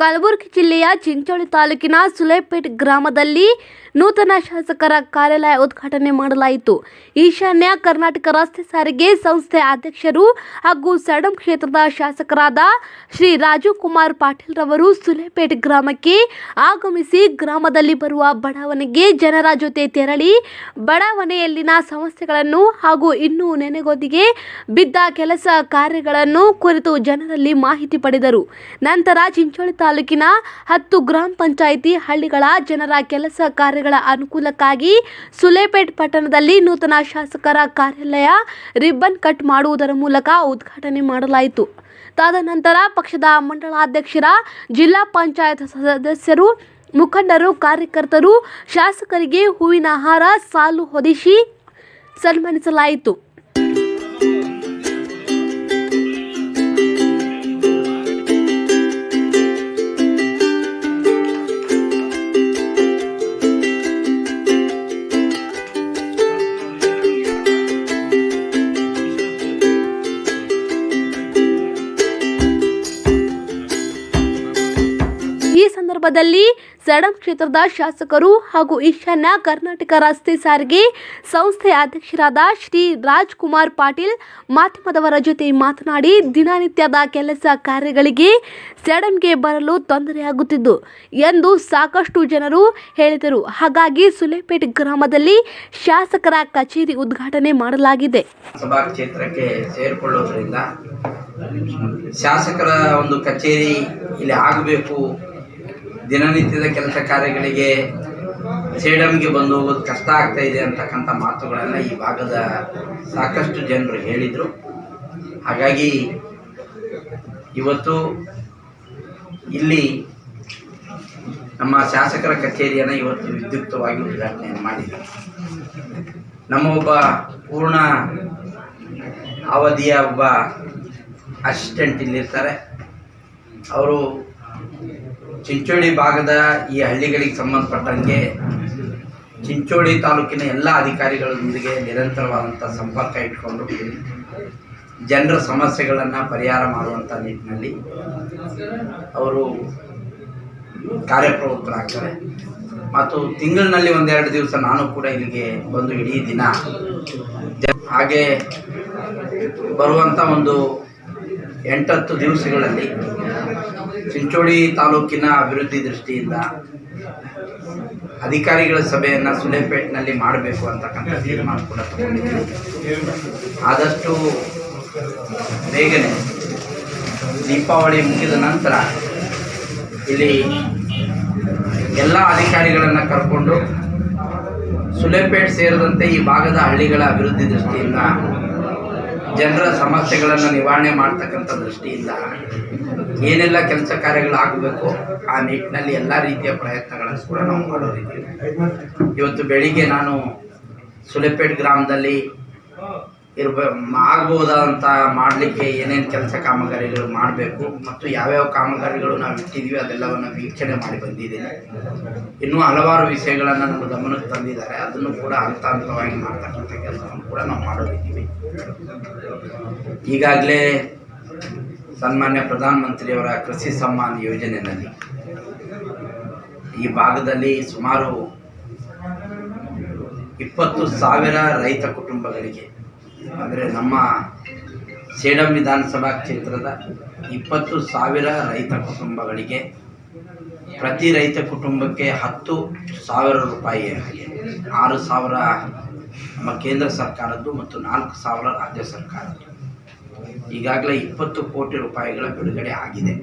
ಕಲಬುರಗಿ ಜಿಲ್ಲೆಯ ಚಿಂಚೋಳಿ ತಾಲೂಕಿನ ಸುಲೇಪೇಟ್ ಗ್ರಾಮದಲ್ಲಿ ನೂತನ ಶಾಸಕರ ಕಾರ್ಯಾಲಯ ಉದ್ಘಾಟನೆ ಮಾಡಲಾಯಿತು. ಈಶಾನ್ಯ ಕರ್ನಾಟಕ ರಸ್ತೆ ಸಾರಿಗೆ ಸಂಸ್ಥೆ ಅಧ್ಯಕ್ಷರು ಹಾಗೂ ಸಡಂ ಕ್ಷೇತ್ರದ ಶಾಸಕರಾದ ಶ್ರೀ ರಾಜೀವ್ ಕುಮಾರ್ ಪಾಟೀಲ್ ರವರು ಸುಲೇಪೇಟ್ ಗ್ರಾಮಕ್ಕೆ ಆಗಮಿಸಿ ಗ್ರಾಮದಲ್ಲಿ ಬರುವ ಬಡಾವಣೆಗೆ ಜನರ ಜೊತೆ ತೆರಳಿ ಬಡಾವಣೆಯಲ್ಲಿನ ಸಮಸ್ಯೆಗಳನ್ನು ಹಾಗೂ ಇನ್ನೂ ನೆನೆಗೊದಿಗೆ ಬಿದ್ದ ಕೆಲಸ ಕಾರ್ಯಗಳನ್ನು ಕುರಿತು ಜನರಲ್ಲಿ ಮಾಹಿತಿ ಪಡೆದರು. ನಂತರ ಚಿಂಚೋಳಿ ತಾಲೂಕಿನ ಹತ್ತು ಗ್ರಾಮ ಪಂಚಾಯಿತಿ ಹಳ್ಳಿಗಳ ಜನರ ಕೆಲಸ ಕಾರ್ಯಗಳ ಅನುಕೂಲಕ್ಕಾಗಿ ಸುಲೇಪೇಟ್ ಪಟ್ಟಣದಲ್ಲಿ ನೂತನ ಶಾಸಕರ ಕಾರ್ಯಾಲಯ ರಿಬ್ಬನ್ ಕಟ್ ಮಾಡುವುದರ ಮೂಲಕ ಉದ್ಘಾಟನೆ ಮಾಡಲಾಯಿತು. ತದನಂತರ ಪಕ್ಷದ ಮಂಡಲಾಧ್ಯಕ್ಷರ, ಜಿಲ್ಲಾ ಪಂಚಾಯತ್ ಸದಸ್ಯರು, ಮುಖಂಡರು, ಕಾರ್ಯಕರ್ತರು, ಶಾಸಕರಿಗೆ ಹೂವಿನ ಹಾರ ಸಾಲು ಹೊದಿಸಿ ಸನ್ಮಾನಿಸಲಾಯಿತು. ಸಂದರ್ಭದಲ್ಲಿ ಸಡಂ ಕ್ಷೇತ್ರದ ಶಾಸಕರು ಹಾಗೂ ಈಶಾನ್ಯ ಕರ್ನಾಟಕ ರಸ್ತೆ ಸಾರಿಗೆ ಸಂಸ್ಥೆ ಅಧ್ಯಕ್ಷರಾದ ಶ್ರೀ ರಾಜ್ಕುಮಾರ್ ಪಾಟೀಲ್ ಮಾಧ್ಯಮದವರ ಜೊತೆ ಮಾತನಾಡಿ ದಿನನಿತ್ಯದ ಕೆಲಸ ಕಾರ್ಯಗಳಿಗೆ ಸಡಂಗೆ ಬರಲು ತೊಂದರೆಯಾಗುತ್ತಿದ್ದು ಎಂದು ಸಾಕಷ್ಟು ಜನರು ಹೇಳಿದರು. ಹಾಗಾಗಿ ಸುಲೇಪೇಟ್ ಗ್ರಾಮದಲ್ಲಿ ಶಾಸಕರ ಕಚೇರಿ ಉದ್ಘಾಟನೆ ಮಾಡಲಾಗಿದೆ. ಕ್ಷೇತ್ರಕ್ಕೆ ಸೇರಿಕೊಳ್ಳೋದ್ರಿಂದ ಶಾಸಕರ ಒಂದು ಕಚೇರಿ ಇಲ್ಲಿ ಆಗಬೇಕು ದಿನನಿತ್ಯದ ಕೆಲಸ ಕಾರ್ಯಗಳಿಗೆ ಸೇಡಮ್ಗೆ ಬಂದು ಹೋಗೋದು ಕಷ್ಟ ಆಗ್ತಾ ಇದೆ ಅಂತಕ್ಕಂಥ ಮಾತುಗಳನ್ನು ಈ ಭಾಗದ ಸಾಕಷ್ಟು ಜನರು ಹೇಳಿದರು. ಹಾಗಾಗಿ ಇವತ್ತು ಇಲ್ಲಿ ನಮ್ಮ ಶಾಸಕರ ಕಚೇರಿಯನ್ನು ಇವತ್ತು ವಿದ್ಯುಕ್ತವಾಗಿ ಉದ್ಘಾಟನೆಯನ್ನು ಮಾಡಿದೆ ನಮ್ಮ ಒಬ್ಬ ಪೂರ್ಣ ಅವಧಿಯ ಒಬ್ಬ ಅಸಿಸ್ಟೆಂಟ್ ಇಲ್ಲಿರ್ತಾರೆ. ಅವರು ಚಿಂಚೋಳಿ ಭಾಗದ ಈ ಹಳ್ಳಿಗಳಿಗೆ ಸಂಬಂಧಪಟ್ಟಂಗೆ ಚಿಂಚೋಳಿ ತಾಲೂಕಿನ ಎಲ್ಲ ಅಧಿಕಾರಿಗಳೊಂದಿಗೆ ನಿರಂತರವಾದಂಥ ಸಂಪರ್ಕ ಇಟ್ಕೊಂಡು ಜನರ ಸಮಸ್ಯೆಗಳನ್ನು ಪರಿಹಾರ ಮಾಡುವಂಥ ನಿಟ್ಟಿನಲ್ಲಿ ಅವರು ಕಾರ್ಯಪ್ರವೃತ್ತರಾಗ್ತಾರೆ. ಮತ್ತು ತಿಂಗಳಿನಲ್ಲಿ ಒಂದೆರಡು ದಿವಸ ನಾನು ಕೂಡ ಇಲ್ಲಿಗೆ ಬಂದು ಇಡೀ ದಿನ ಹಾಗೆ ಬರುವಂಥ ಒಂದು ಎಂಟತ್ತು ದಿವಸಗಳಲ್ಲಿ ಚಿಂಚೋಳಿ ತಾಲೂಕಿನ ಅಭಿವೃದ್ಧಿ ದೃಷ್ಟಿಯಿಂದ ಅಧಿಕಾರಿಗಳ ಸಭೆಯನ್ನು ಸುಲೇಪೇಟ್ನಲ್ಲಿ ಮಾಡಬೇಕು ಅಂತಕ್ಕಂಥ ತೀರ್ಮಾನ ಕೂಡ ಆದಷ್ಟು ಬೇಗನೆ ದೀಪಾವಳಿ ಮುಗಿದ ನಂತರ ಇಲ್ಲಿ ಎಲ್ಲ ಅಧಿಕಾರಿಗಳನ್ನು ಕರ್ಕೊಂಡು ಸುಲೇಪೇಟ್ ಸೇರಿದಂತೆ ಈ ಭಾಗದ ಹಳ್ಳಿಗಳ ಅಭಿವೃದ್ಧಿ ದೃಷ್ಟಿಯಿಂದ ಜನರ ಸಮಸ್ಯೆಗಳನ್ನು ನಿವಾರಣೆ ಮಾಡ್ತಕ್ಕಂಥ ದೃಷ್ಟಿಯಿಂದ ಏನೆಲ್ಲ ಕೆಲಸ ಕಾರ್ಯಗಳಾಗಬೇಕು ಆ ನಿಟ್ಟಿನಲ್ಲಿ ಎಲ್ಲ ರೀತಿಯ ಪ್ರಯತ್ನಗಳನ್ನು ಕೂಡ ನಾವು ಮಾಡೋರಿದ್ದೀವಿ. ಇವತ್ತು ಬೆಳಿಗ್ಗೆ ನಾನು ಸುಲೆಪೇಟ್ ಗ್ರಾಮದಲ್ಲಿ ಇರ್ಬ ಆಗ್ಬೋದಾದಂಥ ಮಾಡಲಿಕ್ಕೆ ಏನೇನು ಕೆಲಸ ಕಾಮಗಾರಿಗಳು ಮಾಡಬೇಕು ಮತ್ತು ಯಾವ್ಯಾವ ಕಾಮಗಾರಿಗಳು ನಾವು ಇಟ್ಟಿದ್ದೀವಿ ಅದೆಲ್ಲವನ್ನು ವೀಕ್ಷಣೆ ಮಾಡಿ ಬಂದಿದ್ದೇನೆ. ಇನ್ನೂ ಹಲವಾರು ವಿಷಯಗಳನ್ನು ನಮ್ಮ ಗಮನಕ್ಕೆ ತಂದಿದ್ದಾರೆ. ಅದನ್ನು ಕೂಡ ಹಂತ ಹಂತವಾಗಿ ಮಾಡ್ತಕ್ಕಂಥ ಕೆಲಸವನ್ನು ಕೂಡ ನಾವು ಮಾಡೋದಿದ್ದೀವಿ. ಈಗಾಗಲೇ ಸನ್ಮಾನ್ಯ ಪ್ರಧಾನಮಂತ್ರಿಯವರ ಕೃಷಿ ಸಮ್ಮಾನ್ ಯೋಜನೆಯಲ್ಲಿ ಈ ಭಾಗದಲ್ಲಿ ಸುಮಾರು ಇಪ್ಪತ್ತು ಸಾವಿರ ರೈತ ಕುಟುಂಬಗಳಿಗೆ ಅಂದರೆ ನಮ್ಮ ಸೇಡಂ ವಿಧಾನಸಭಾ ಕ್ಷೇತ್ರದ ಇಪ್ಪತ್ತು ಸಾವಿರ ರೈತ ಕುಟುಂಬಗಳಿಗೆ ಪ್ರತಿ ರೈತ ಕುಟುಂಬಕ್ಕೆ ಹತ್ತು ಸಾವಿರ ರೂಪಾಯಿ ಆರು ಸಾವಿರ ನಮ್ಮ ಕೇಂದ್ರ ಸರ್ಕಾರದ್ದು ಮತ್ತು ನಾಲ್ಕು ಸಾವಿರ ರಾಜ್ಯ ಸರ್ಕಾರದ್ದು. ಈಗಾಗಲೇ ಇಪ್ಪತ್ತು ಕೋಟಿ ರೂಪಾಯಿಗಳ ಬಿಡುಗಡೆ ಆಗಿದೆ.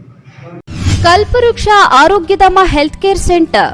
ಕಲ್ಪವೃಕ್ಷ Arogyadhama health care centre.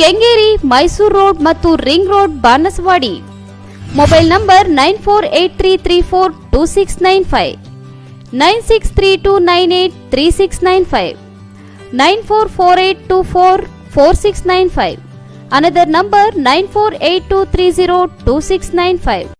Kengeri, Mysuru road ಮತ್ತು ring road, Banaswadi. Mobile number nine four eight three three four two six nine five. Nine six three two nine eight three six nine five. Nine four four eight two four four six nine five. Another number nine four eight two three zero two six nine five.